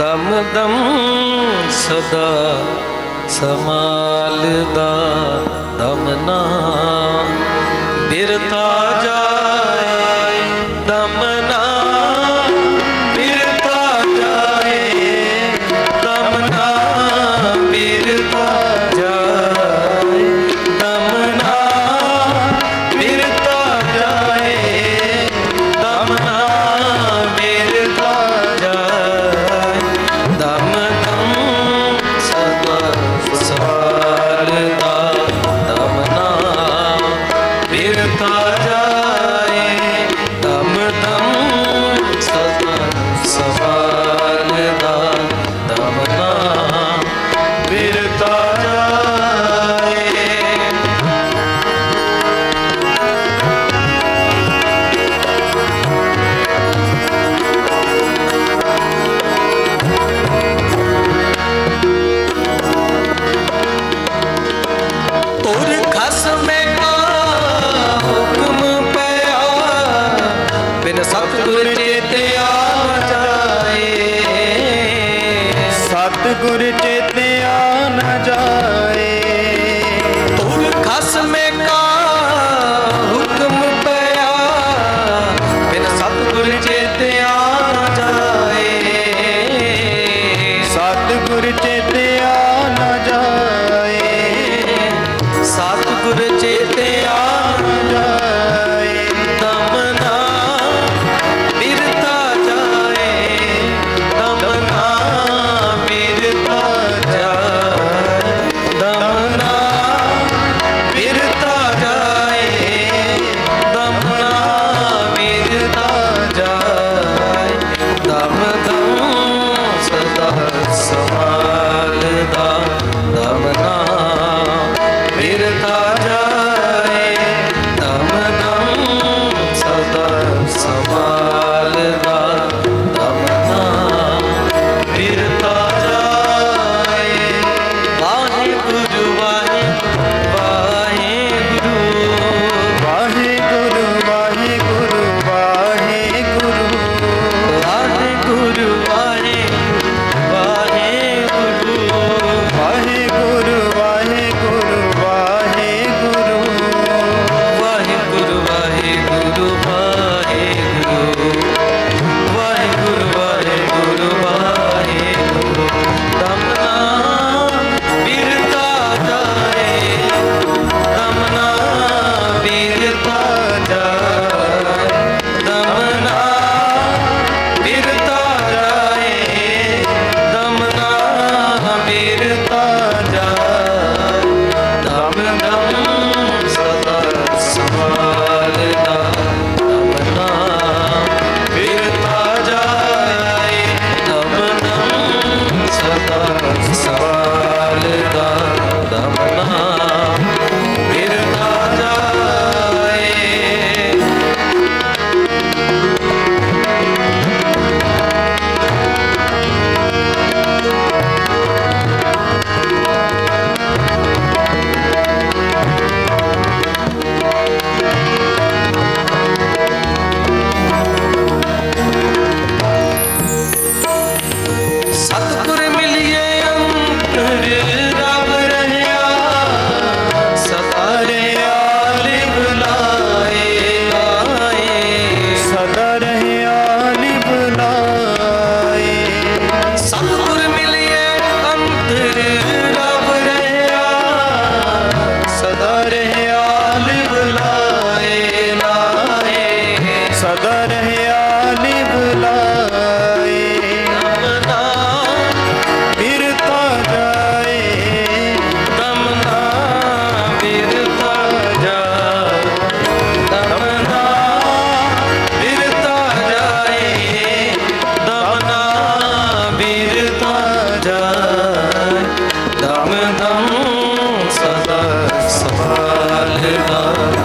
ਦਮ ਦਮ ਸਦਾ ਸਮਾਲਦਾ ਦਮ ਨਾ ਬਿਰਤਾ ਜਾਏ, ਦਮ ਨਾ ਬਿਰਤਾ ਜਾਏ, ਦਮ ਨਾ ਬਿਰਤਾ ਗੁਰ ਚੇਤਿਆ ਨਾ ਜਾਏ। ਤੁਲ ਖਸਮੇ ਕਾ ਹੁਕਮ ਪਿਆ। ਬਿਨ ਸਤਗੁਰ ਚੇਤਿਆ ਨਾ ਜਾਏ। ਸਤਗੁਰ ਚੇਤਿਆ ਨਾ ਰਹਿਣਾ